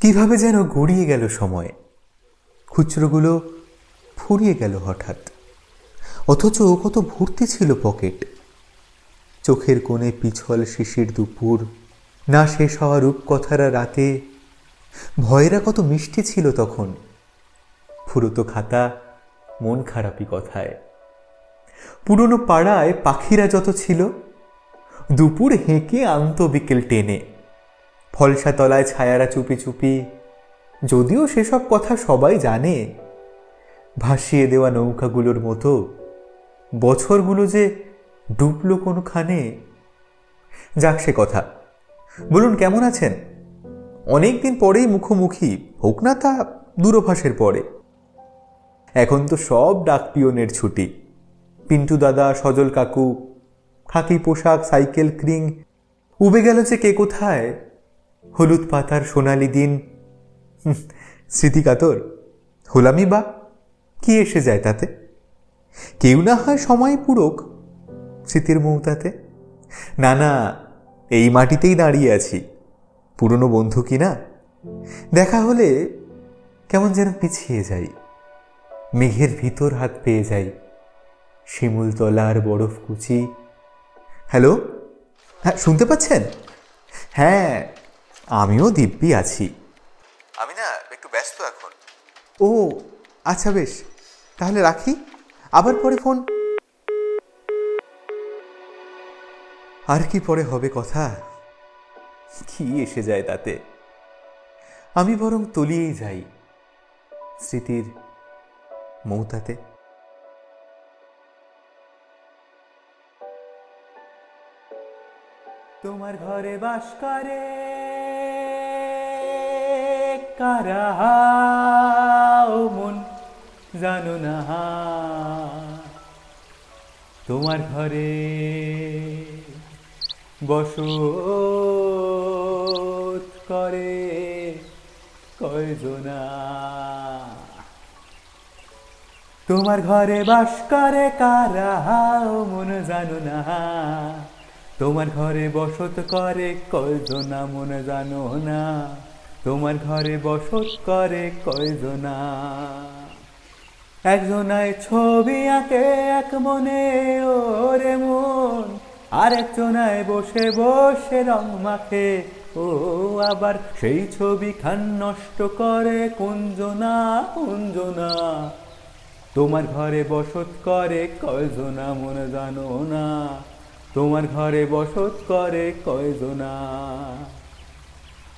কীভাবে যেন গড়িয়ে গেল সময়। খুচরোগুলো ফুরিয়ে গেল হঠাৎ। অথচ ও কত ভর্তি ছিল পকেট। চোখের কোণে পিছল শিশির দুপুর, না শেষ হওয়া রূপকথারা রাতে। ভয়েরা কত মিষ্টি ছিল তখন। ফুরতো খাতা মন খারাপি কথায়। পুরনো পাড়ায় পাখিরা যত ছিল, দুপুর হেঁকে আনত বিকেল টেনে ফলসা তলায় ছায়ারা চুপি চুপি, যদিও সেসব কথা সবাই জানে, ভাসিয়ে দেওয়া নৌকাগুলোর মতো, বছরগুলো যে ডুবলো কোনোখানে। যাক সে কথা। বলুন, কেমন আছেন? অনেক দিন পরেই মুখোমুখি, হোক না তা দূরভাষের পরে। এখন তো সব ডাক পিয়নের ছুটি। পিন্টু দাদা, সজল কাকু, খাকি পোশাক, সাইকেল, ক্রিং, উবে গেল যে কে কোথায়? হলুদ পাতার সোনালি দিন। হুঁ, স্মৃতি কাতর হোলামি বা? কি এসে যায় তাতে? কেউ না হয় সময় পুরক স্মৃতির মৌতাতে। না না এই মাটিতেই দাঁড়িয়ে আছি। পুরনো বন্ধু কি না? দেখা হলে কেমন যেন পিছিয়ে যাই। মেঘের ভিতর হাত পেয়ে যাই। শিমুল তলার বরফ কুচি। হ্যালো? হ্যাঁ শুনতে পাচ্ছেন? হ্যাঁ আমিও দিব্যি আছি। আমি না একটু ব্যস্ত এখন। ও আচ্ছা বেশ। তাহলে রাখি। আবার পরে ফোন। আর কি পরে হবে কথা? কি এসে যায় তাতে? আমি বরং তলিয়েই যাই স্মৃতির মৌতাতে। তোমার ঘরে বাস করে। কারা মন, জানো না। তোমার ঘরে বসত করে কয়জনা? তোমার ঘরে বাস করে কারা মন, জানো না। তোমার ঘরে বসত করে কয়জনা, মন, জানো না। তোমার ঘরে বসত করে কয়জনা? একজনায় ছবি আঁকে, এক মনে ওরে মন। আর একজনায় বসে বসে রং মাখে। ও আবার সেই ছবি খান নষ্ট করে কুঞ্জনা কুঞ্জনা তোমার ঘরে বসত করে কয়জনা মনে জানো না? তোমার ঘরে বসত করে কয়জনা?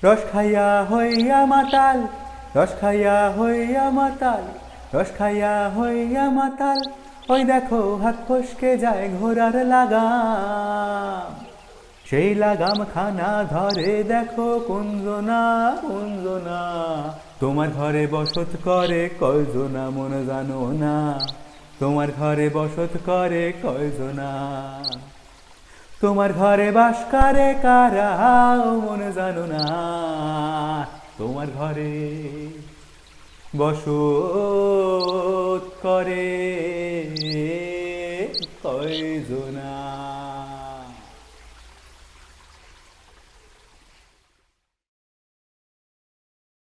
রস খাইয়া হইয়া মাতাল, রস খাইয়া হইয়া মাতাল, রস খাইয়া হইয়া মাতাল, ওই দেখো হাত ফসকে যায় ঘোড়ার লাগাম। সেই লাগাম খানা ধরে দেখো কুঞ্জনা কুঞ্জনা, তোমার ঘরে বসত করে কয়জনা মনে জানো না, তোমার ঘরে বসত করে কয়জনা। তোমার ঘরে বাস করে কারা? মনে জানো না তোমার ঘরে বসত করে কয়জন?